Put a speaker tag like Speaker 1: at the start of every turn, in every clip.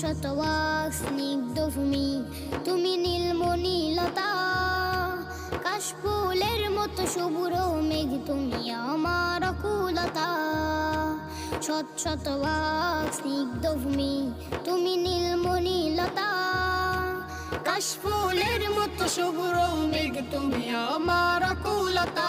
Speaker 1: শতবাক স্নিগ্ধ ভূমি, তুমি নীলমণিলতা কাশফুলের মতো সবুর মেঘ, তুমি আমার অকুলতা। শত শতবাক স্নিগ্ধ ভূমি, তুমি নীলমণিলতা
Speaker 2: কাশফুলের মতো শুভ্র মেঘ, তুমি আমার কুলতা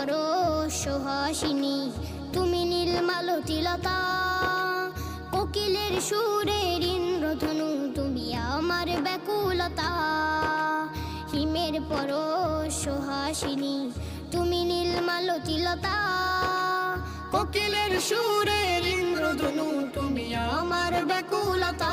Speaker 1: পরশ সুহাসিনী, তুমি নীলমালতিলতা কোকিলের সুরের ইন্দ্রধনু, তুমি আমার ব্যাকুলতা। হিমের পরশ সুহাসিনী, তুমি নীল নীলমালতিলতা
Speaker 2: কোকিলের সুরের ইন্দ্রধনু, তুমি আমার ব্যাকুলতা।